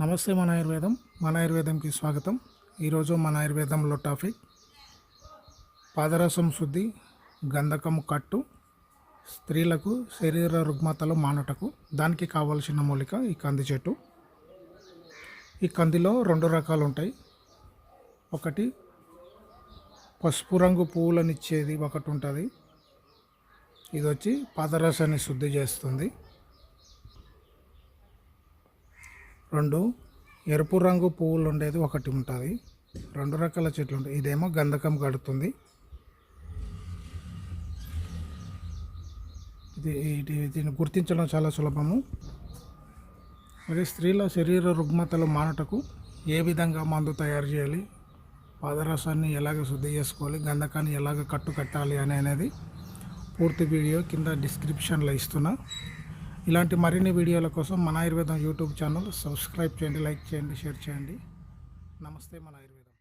నమస్తే మన ఆయుర్వేదం మన ఆయుర్వేదంకి స్వాగతం. ఈరోజు మన ఆయుర్వేదంలో టాపిక్ పాదరసం శుద్ధి గంధకం కట్టు స్త్రీలకు శరీర రుగ్మతలు మానుటకు. దానికి కావలసిన మూలిక ఈ కంది చెట్టు. ఈ కందిలో రెండు రకాలు ఉంటాయి. ఒకటి పసుపు రంగు పువ్వులనిచ్చేది ఒకటి ఉంటుంది. ఇది వచ్చి పాదరసాన్ని శుద్ధి చేస్తుంది. రెండు ఎరుపు రంగు పువ్వులు ఉండేది ఒకటి ఉంటుంది. రెండు రకాల చెట్లు ఉంటాయి ఇదేమో గంధకం కడుతుంది. ఇది దీన్ని గుర్తించడం చాలా సులభము. మరి స్త్రీల శరీర రుగ్మతలు మానటకు ఏ విధంగా మందు తయారు చేయాలి? పాదరసాన్ని ఎలాగ శుద్ధి చేసుకోవాలి? గంధకాన్ని ఎలాగ కట్టు కట్టాలి అనేది పూర్తి వీడియో కింద డిస్క్రిప్షన్లో ఇస్తున్నా. ఇలాంటి మరిన్ని వీడియోల కోసం మన ఆయుర్వేదం యూట్యూబ్ ఛానల్ సబ్స్క్రైబ్ చేయండి లైక్ చేయండి షేర్ చేయండి. నమస్తే మన ఆయుర్వేదం.